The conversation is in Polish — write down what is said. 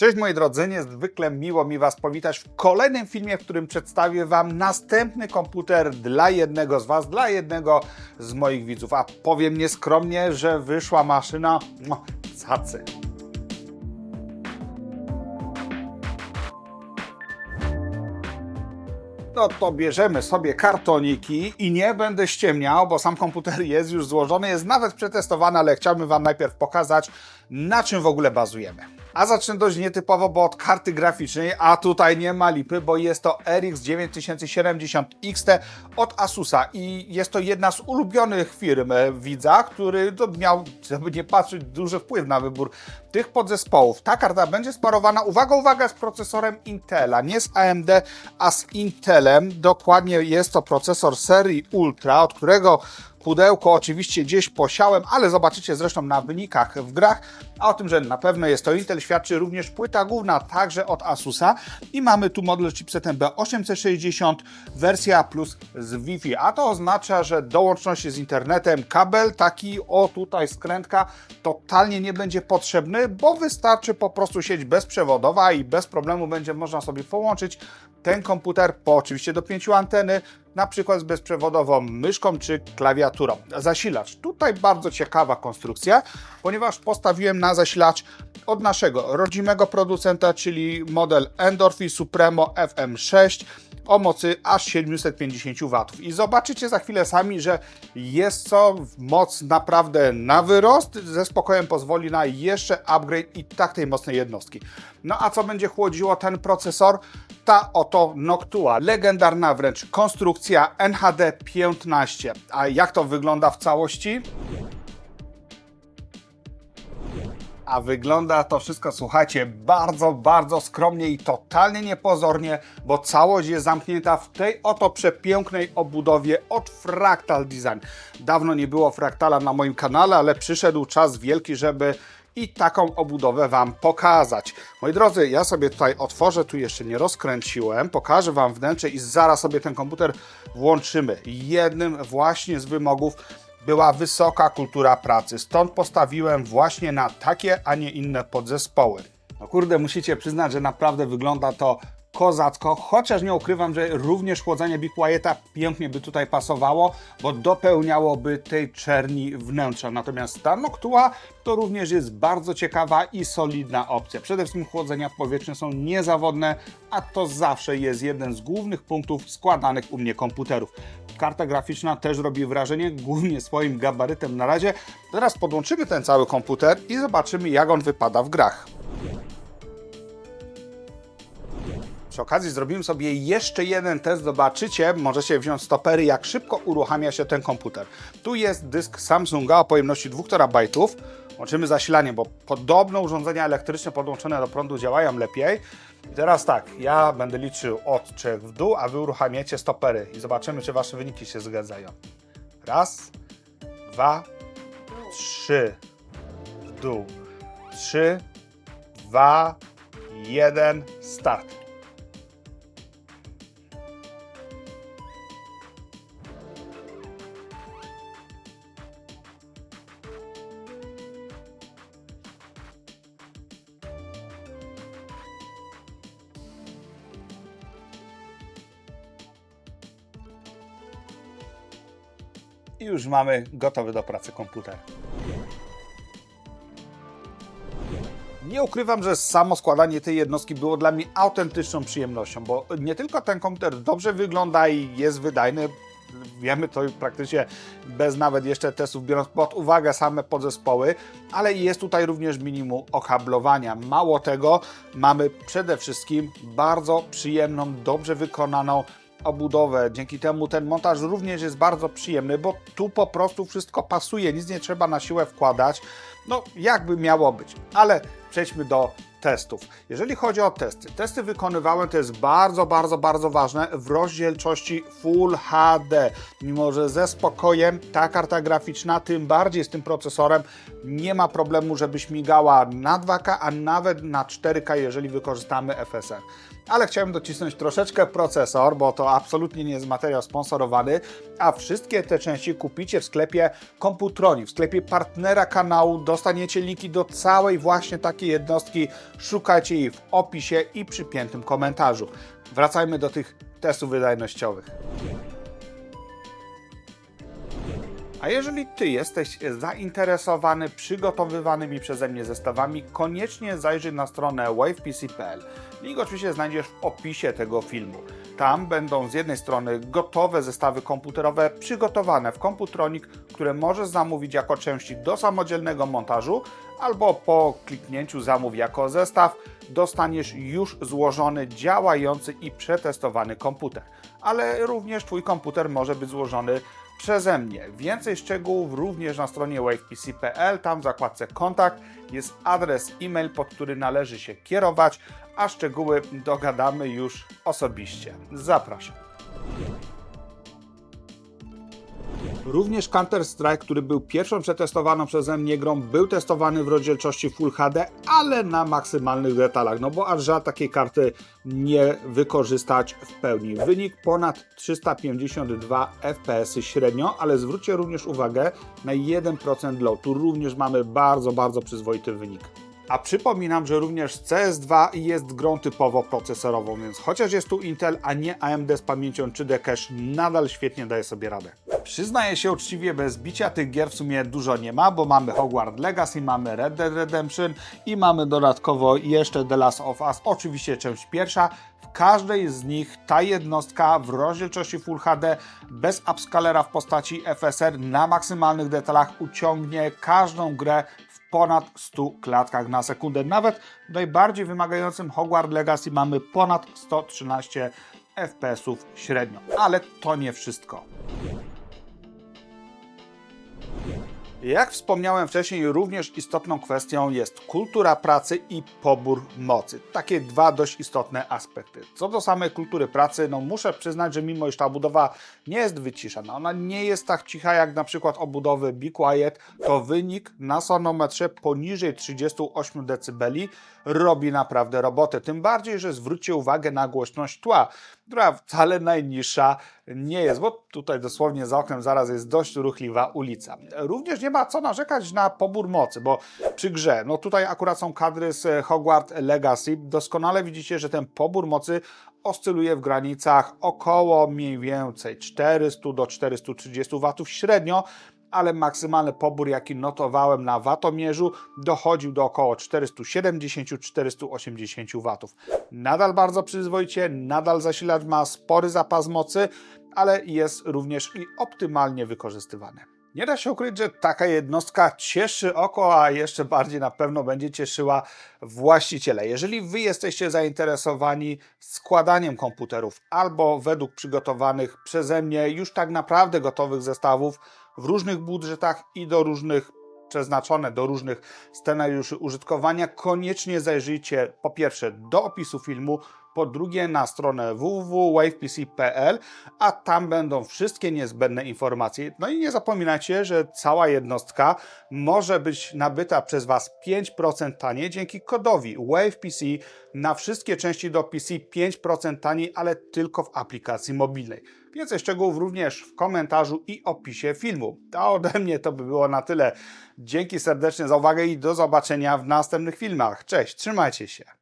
Cześć moi drodzy, niezwykle miło mi Was powitać w kolejnym filmie, w którym przedstawię Wam następny komputer dla jednego z Was, dla jednego z moich widzów. A powiem nieskromnie, że wyszła maszyna no, cacy. No to bierzemy sobie kartoniki i nie będę ściemniał, bo sam komputer jest już złożony, jest nawet przetestowany, ale chciałbym Wam najpierw pokazać, na czym w ogóle bazujemy. A zacznę dość nietypowo, bo od karty graficznej, a tutaj nie ma lipy, bo jest to RX 9070 XT od Asusa i jest to jedna z ulubionych firm e, widza, który miał, żeby nie patrzeć, duży wpływ na wybór tych podzespołów. Ta karta będzie sparowana, uwaga, uwaga, z procesorem Intela, nie z AMD, a z Intelem. Dokładnie jest to procesor serii Ultra, od którego pudełko oczywiście gdzieś posiałem, ale zobaczycie zresztą na wynikach w grach. A o tym, że na pewno jest to Intel, świadczy również płyta główna, także od Asusa. I mamy tu model z chipsetem B860, wersja plus z Wi-Fi. A to oznacza, że do łączności z internetem kabel taki, o tutaj skrętka, totalnie nie będzie potrzebny, bo wystarczy po prostu sieć bezprzewodowa i bez problemu będzie można sobie połączyć ten komputer po oczywiście dopięciu anteny, na przykład z bezprzewodową myszką czy klawiaturą. Zasilacz. Tutaj bardzo ciekawa konstrukcja, ponieważ postawiłem na zasilacz od naszego rodzimego producenta, czyli model Endorphi Supremo FM6 o mocy aż 750 W. I zobaczycie za chwilę sami, że jest to moc naprawdę na wyrost. Ze spokojem pozwoli na jeszcze upgrade i tak tej mocnej jednostki. No a co będzie chłodziło ten procesor? Ta oto Noctua, legendarna wręcz konstrukcja NHD 15. A jak to wygląda w całości? A wygląda to wszystko, słuchajcie, bardzo, bardzo skromnie i totalnie niepozornie, bo całość jest zamknięta w tej oto przepięknej obudowie od Fractal Design. Dawno nie było Fractala na moim kanale, ale przyszedł czas wielki, żeby i taką obudowę Wam pokazać. Moi drodzy, ja sobie tutaj otworzę, tu jeszcze nie rozkręciłem, pokażę Wam wnętrze i zaraz sobie ten komputer włączymy. Jednym właśnie z wymogów była wysoka kultura pracy. Stąd postawiłem właśnie na takie, a nie inne podzespoły. No kurde, musicie przyznać, że naprawdę wygląda to kozacko, chociaż nie ukrywam, że również chłodzenie Big Quieta pięknie by tutaj pasowało, bo dopełniałoby tej czerni wnętrza. Natomiast ta Noctua to również jest bardzo ciekawa i solidna opcja. Przede wszystkim chłodzenia powietrzne są niezawodne, a to zawsze jest jeden z głównych punktów składanych u mnie komputerów. Karta graficzna też robi wrażenie, głównie swoim gabarytem na razie. Teraz podłączymy ten cały komputer i zobaczymy jak on wypada w grach. Przy okazji zrobimy sobie jeszcze jeden test. Zobaczycie, możecie wziąć stopery, jak szybko uruchamia się ten komputer. Tu jest dysk Samsunga o pojemności 2 terabajtów. Łączymy zasilanie, bo podobno urządzenia elektryczne podłączone do prądu działają lepiej. I teraz tak, ja będę liczył od 3 w dół, a wy uruchamiacie stopery i zobaczymy, czy wasze wyniki się zgadzają. Raz, dwa, trzy, w dół. Trzy, dwa, jeden, start. I już mamy gotowy do pracy komputer. Nie ukrywam, że samo składanie tej jednostki było dla mnie autentyczną przyjemnością, bo nie tylko ten komputer dobrze wygląda i jest wydajny, wiemy to praktycznie bez nawet jeszcze testów, biorąc pod uwagę same podzespoły, ale jest tutaj również minimum okablowania. Mało tego, mamy przede wszystkim bardzo przyjemną, dobrze wykonaną obudowę. Dzięki temu ten montaż również jest bardzo przyjemny, bo tu po prostu wszystko pasuje, nic nie trzeba na siłę wkładać. No, jakby miało być. Ale przejdźmy do testów. Jeżeli chodzi o testy, testy wykonywałem, to jest bardzo, bardzo, bardzo ważne, w rozdzielczości Full HD. Mimo, że ze spokojem ta karta graficzna, tym bardziej z tym procesorem, nie ma problemu, żeby śmigała na 2K, a nawet na 4K, jeżeli wykorzystamy FSR. Ale chciałem docisnąć troszeczkę procesor, bo to absolutnie nie jest materiał sponsorowany, a wszystkie te części kupicie w sklepie Computroni, w sklepie partnera kanału, dostaniecie linki do całej właśnie takiej jednostki szukajcie jej w opisie i przypiętym komentarzu. Wracajmy do tych testów wydajnościowych. A jeżeli Ty jesteś zainteresowany przygotowywanymi przeze mnie zestawami, koniecznie zajrzyj na stronę wavepc.pl. Link oczywiście znajdziesz w opisie tego filmu. Tam będą z jednej strony gotowe zestawy komputerowe przygotowane w Computronic, które możesz zamówić jako części do samodzielnego montażu, albo po kliknięciu zamów jako zestaw dostaniesz już złożony, działający i przetestowany komputer. Ale również Twój komputer może być złożony przeze mnie. Więcej szczegółów również na stronie wavepc.pl. Tam w zakładce kontakt jest adres e-mail, pod który należy się kierować, a szczegóły dogadamy już osobiście. Zapraszam. Również Counter-Strike, który był pierwszą przetestowaną przeze mnie grą, był testowany w rozdzielczości Full HD, ale na maksymalnych detalach, no bo aż żal takiej karty nie wykorzystać w pełni. Wynik ponad 352 FPS średnio, ale zwróćcie również uwagę na 1% low. Tu również mamy bardzo, bardzo przyzwoity wynik. A przypominam, że również CS2 jest grą typowo procesorową, więc chociaż jest tu Intel, a nie AMD z pamięcią 3D Cache, nadal świetnie daje sobie radę. Przyznaję się uczciwie, bez bicia tych gier w sumie dużo nie ma, bo mamy Hogwarts Legacy, mamy Red Dead Redemption i mamy dodatkowo jeszcze The Last of Us, oczywiście część pierwsza. W każdej z nich ta jednostka w rozdzielczości Full HD bez upscalera w postaci FSR na maksymalnych detalach uciągnie każdą grę ponad 100 klatkach na sekundę. Nawet w najbardziej wymagającym Hogwarts Legacy mamy ponad 113 FPS-ów średnio. Ale to nie wszystko. Jak wspomniałem wcześniej, również istotną kwestią jest kultura pracy i pobór mocy. Takie dwa dość istotne aspekty. Co do samej kultury pracy, no muszę przyznać, że mimo iż ta budowa nie jest wyciszana, ona nie jest tak cicha jak na przykład obudowy Be Quiet, to wynik na sonometrze poniżej 38 dB robi naprawdę robotę. Tym bardziej, że zwróćcie uwagę na głośność tła, która wcale najniższa nie jest, bo tutaj dosłownie za oknem zaraz jest dość ruchliwa ulica. Również nie ma co narzekać na pobór mocy, bo przy grze, no tutaj akurat są kadry z Hogwarts Legacy, doskonale widzicie, że ten pobór mocy oscyluje w granicach około mniej więcej 400 do 430 W średnio, ale maksymalny pobór, jaki notowałem na watomierzu, dochodził do około 470-480 W. Nadal bardzo przyzwoicie, nadal zasilacz ma spory zapas mocy, ale jest również i optymalnie wykorzystywany. Nie da się ukryć, że taka jednostka cieszy oko, a jeszcze bardziej na pewno będzie cieszyła właściciela. Jeżeli Wy jesteście zainteresowani składaniem komputerów albo według przygotowanych przeze mnie już tak naprawdę gotowych zestawów w różnych budżetach i do różnych przeznaczone do różnych scenariuszy użytkowania, koniecznie zajrzyjcie po pierwsze do opisu filmu, po drugie na stronę www.wavepc.pl, a tam będą wszystkie niezbędne informacje. No i nie zapominajcie, że cała jednostka może być nabyta przez Was 5% taniej dzięki kodowi WavePC na wszystkie części do PC 5% taniej, ale tylko w aplikacji mobilnej. Więcej szczegółów również w komentarzu i opisie filmu. A ode mnie to by było na tyle. Dzięki serdecznie za uwagę i do zobaczenia w następnych filmach. Cześć, trzymajcie się.